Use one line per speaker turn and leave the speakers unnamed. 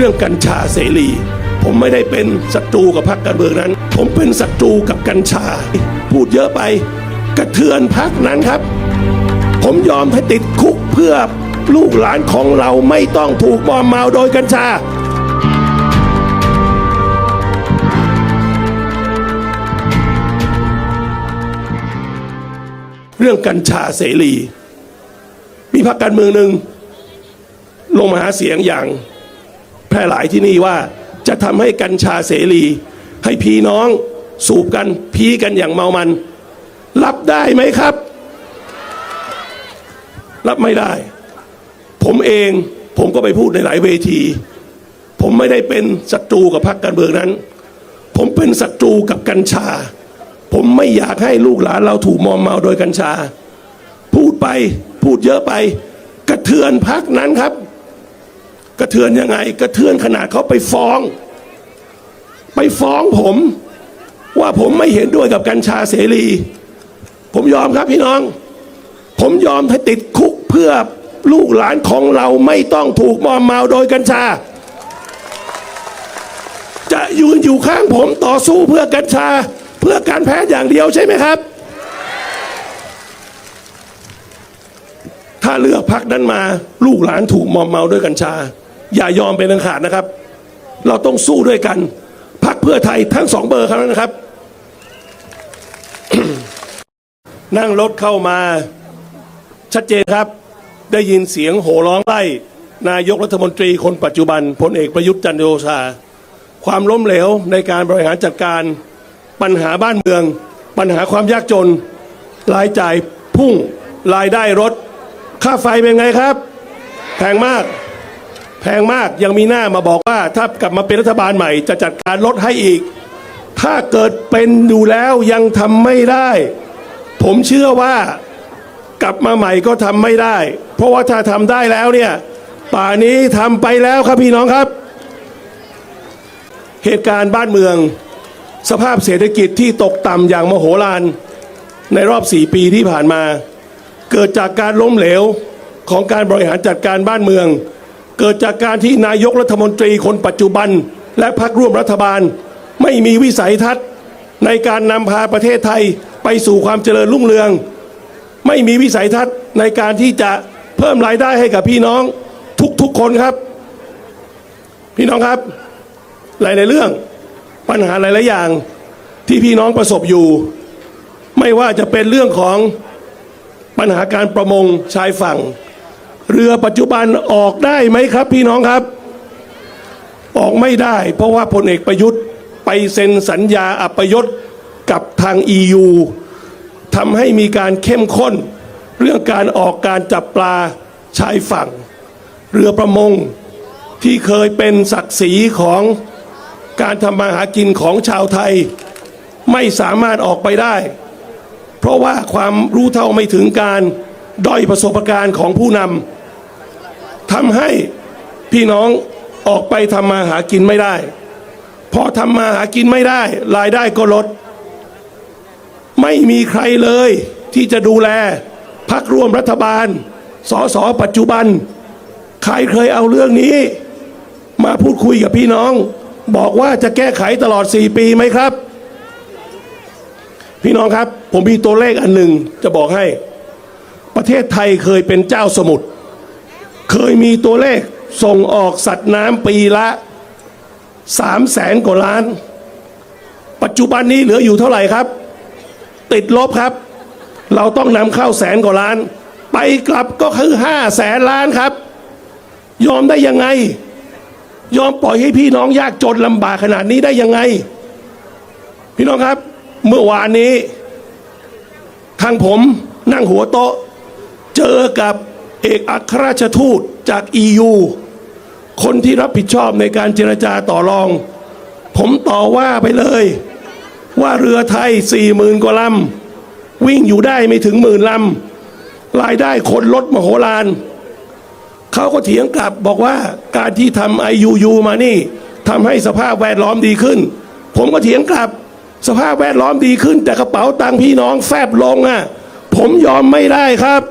เรื่องกัญชาเสรี ผมไม่ได้เป็นศัตรูกับพรรคการเมืองนั้น ผมเป็นศัตรูกับกัญชา พูดเยอะไป กระเทือนพรรคนั้นครับ ผมยอมให้ติดคุกเพื่อลูกหลานของเราไม่ต้องถูกมอมเมาโดยกัญชาเรื่องกัญชาเสรี มีพรรคการเมืองหนึ่งลงมาหาเสียงอย่าง ร่หลายที่นี่ว่า จะทำให้กัญชาเสรี ให้พี่น้องสูบกันพีกันอย่างเมามัน รับได้ไหมครับ รับไม่ได้ ผมเองผมก็ไปพูดในหลายเวที ผมไม่ได้เป็นศัตรูกับพรรคการเมืองนั้น ผมเป็นศัตรูกับกัญชา ผมไม่อยากให้ลูกหลานเราถูกมอมเมาโดยกัญชา พูดไปพูดเยอะไป กระเทือนพักนั้นครับ กระเทือนยังไง กระเทือนขนาดเขาไปฟ้อง ไปฟ้องผม ว่าผมไม่เห็นด้วยกับกัญชาเสรี ผมยอมครับพี่น้อง ผมยอมให้ติดคุกเพื่อลูกหลานของเราไม่ต้องถูกมอมเมาโดยกัญชา จะยืนอยู่ข้างผมต่อสู้เพื่อกัญชา เพื่อการแพทย์อย่างเดียวใช่ไหมครับ ถ้าเลือกพักนั้นมา ลูกหลานถูกมอมเมาด้วยกัญชา อย่ายอมเป็นอันขาดนะครับ เราต้องสู้ด้วยกันพักเพื่อไทยทั้งสองเบอร์ครับนะครับ นั่งรถเข้ามาชัดเจนครับ ได้ยินเสียงโห่ร้องไล่ นายกรัฐมนตรีคนปัจจุบันพลเอกประยุทธ์จันทร์โอชา ความล้มเหลวในการบริหารจัดการ ปัญหาบ้านเมือง ปัญหาความยากจน รายจ่ายพุ่งรายได้ลดค่าไฟเป็นไงครับแพงมาก งมากยังมีหน้ามาบอกว่า ถ้ากลับมาเป็นรัฐบาลใหม่ จะจัดการลดให้อีก ถ้าเกิดเป็นอยู่แล้วยังทำไม่ได้ ผมเชื่อว่ากลับมาใหม่ก็ทำไม่ได้ เพราะว่าถ้าทำได้แล้วเนี่ย ป่านี้ทำไปแล้วครับพี่น้องครับ เหตุการณ์บ้านเมือง สภาพเศรษฐกิจที่ตกต่ำอย่างมโหฬารในรอบ 4 ปีที่ผ่านมา เกิดจากการล้มเหลวของการบริหารจัดการบ้านเมือง เกิดจากการที่นายกรัฐมนตรีคนปัจจุบัน และพรรคร่วมรัฐบาล ไม่มีวิสัยทัศน์ ในการนำพาประเทศไทยไปสู่ความเจริญรุ่งเรือง ไม่มีวิสัยทัศน์ในการที่จะเพิ่มรายได้ให้กับพี่น้องทุกๆคนครับ พี่น้องครับ หลาย ๆ เรื่องปัญหาหลาย ๆ อย่างที่พี่น้องประสบอยู่ ไม่ว่าจะเป็นเรื่องของปัญหาการประมงชายฝั่ง เรือปัจจุบันออกได้ไหมครับ พี่น้องครับ ออกไม่ได้ เพราะว่าพลเอกประยุทธ์ไปเซ็นสัญญาอัปยศกับทาง EU ทำให้มีการเข้มข้น เรื่องการออกการจับปลาชายฝั่ง เรือประมงที่เคยเป็นศักดิ์ศรีของการทำมาหากินของชาวไทย ไม่สามารถออกไปได้ เพราะว่าความรู้เท่าไม่ถึงการด้อยประสบการณ์ของผู้นำ ทำให้พี่น้องออกไปทำมาหากินไม่ได้ พอทำมาหากินไม่ได้ รายได้ก็ลด ไม่มีใครเลยที่จะดูแลพักร่วมรัฐบาล สสปัจจุบัน ใครเคยเอาเรื่องนี้ มาพูดคุยกับพี่น้อง บอกว่าจะแก้ไขตลอด 4 ปีไหมครับ พี่น้องครับ ผมมีตัวเลขอันหนึ่งจะบอกให้ ประเทศไทยเคยเป็นเจ้าสมุทร เคยมีตัวเลขส่งออกสัตว์น้ำปีละสามแสนกว่าล้าน ปัจจุบันนี้เหลืออยู่เท่าไหร่ครับ ติดลบครับ เราต้องนำเข้าแสนกว่าล้าน ไปกลับก็คือห้าแสนล้านครับ ยอมได้ยังไง ยอมปล่อยให้พี่น้องยากจนลำบากขนาดนี้ได้ยังไง พี่น้องครับ เมื่อวานนี้ ทางผมนั่งหัวโต๊ะ เจอกับ เอกอัครราชทูตจาก EU คนที่รับผิดชอบในการเจรจาต่อรอง ผมต่อว่าไปเลย ว่าเรือไทยสี่หมื่นกว่าลำวิ่งอยู่ได้ไม่ถึงหมื่นลำรายได้คนลดมโหฬารเขาก็เถียงกลับบอกว่าการที่ทำ IUU มานี่ทำให้สภาพแวดล้อมดีขึ้น ผมก็เถียงกลับ สภาพแวดล้อมดีขึ้น แต่กระเป๋าตังค์พี่น้องแฟบลงอะผมยอมไม่ได้ครับ